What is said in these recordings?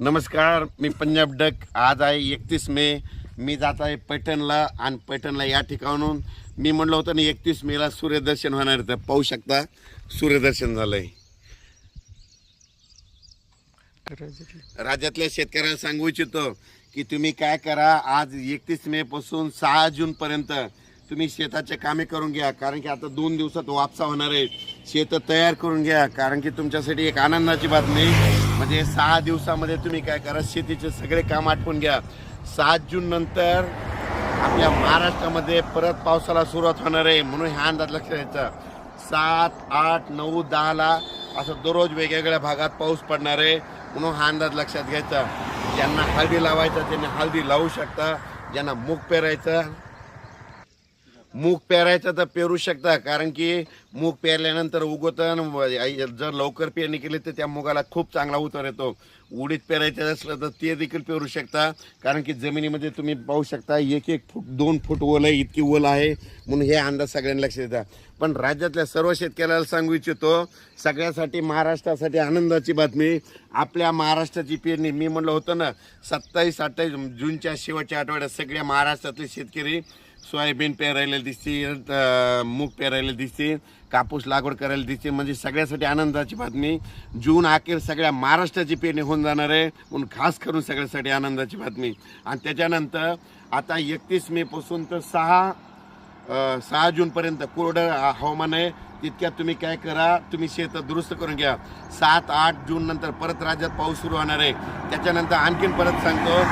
नमस्कार मी पंजाब डक. आज आहे एकतीस मे. मी जात आहे पैठणला आणि पैठणला या ठिकाणून. मी म्हणलं होतं ना एकतीस मेला सूर्यदर्शन होणार तर पाहू शकता सूर्यदर्शन झालंय. राज्यातल्या शेतकऱ्याला सांगू इच्छितो की तुम्ही काय करा आज एकतीस मे पासून सहा जून पर्यंत तुम्ही शेताचे कामे करून घ्या. कारण की आता दोन दिवसात वापसा होणार आहे. शेत तयार करून घ्या. कारण की तुमच्यासाठी एक आनंदाची बातमी. म्हणजे सहा दिवसामध्ये तुम्ही काय करा शेतीचे सगळे काम आटपून घ्या. सात जून नंतर आपल्या महाराष्ट्रामध्ये परत पावसाला सुरुवात होणार आहे म्हणून ह्या अंदाज लक्षात द्यायचा सात आठ नऊ दहाला असं दररोज वेगवेगळ्या भागात पाऊस पडणार आहे म्हणून हा अंदाज लक्षात घ्यायचा. ज्यांना हळदी लावायचा त्यांनी हळदी लावू शकता. ज्यांना मूग पेरायचं मूग पेरायचं तर पेरू शकता कारण की मूग पेरल्यानंतर उगवतं आणि जर लवकर पेरणी केली तर त्या मुगाला खूप चांगला उतर येतो. उडीत पेरायचं असलं तर ते देखील पेरू शकता कारण की जमिनीमध्ये तुम्ही पाहू शकता एक एक फूट दोन फूट ओल आहे इतकी ओल आहे म्हणून हे अंदाज सगळ्यांना लक्ष देतात पण राज्यातल्या सर्व शेतकऱ्याला सांगू इच्छितो सगळ्यासाठी महाराष्ट्रासाठी आनंदाची बातमी आपल्या महाराष्ट्राची पेरणी मी म्हणलं होतं ना सत्तावीस अठ्ठावीस जूनच्या शेवटच्या आठवड्यात सगळ्या महाराष्ट्रातले शेतकरी सोयाबीन पेरायला दिसते मूग पेरायला दिसते कापूस लागवड करायला दिसते. म्हणजे सगळ्यासाठी आनंदाची बातमी. जून अखेर सगळ्या महाराष्ट्राची पेरणी होऊन जाणार आहे. म्हणून खास करून सगळ्यासाठी आनंदाची बातमी. आणि त्याच्यानंतर आता एकतीस मे पासून तर सहा सहा जूनपर्यंत कोरडं हवामान आहे. तितक्यात तुम्ही काय करा तुम्ही शेत दुरुस्त करून घ्या. सात आठ जून नंतर परत राज्यात पाऊस सुरू होणार आहे. त्याच्यानंतर आणखीन परत सांगतो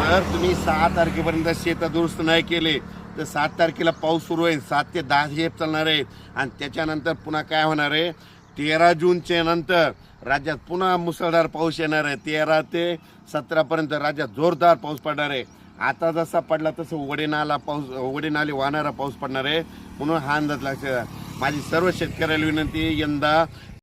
तर तुम्ही सहा तारखेपर्यंत शेत दुरुस्त नाही केले तर सात तारखेला पाऊस सुरू आहे. सात ते दहा झेप चालणार आहे. आणि त्याच्यानंतर पुन्हा काय होणार आहे? तेरा जूनच्या नंतर राज्यात पुन्हा मुसळधार पाऊस येणार आहे. तेरा ते सतरापर्यंत राज्यात जोरदार पाऊस पडणार आहे. आता जसा पडला तसं उघडेनाला पाऊस वडेनाले वाहणारा पाऊस पडणार आहे. म्हणून हा अंदाज लक्षात माझी सर्व शेतकऱ्याला विनंती यंदा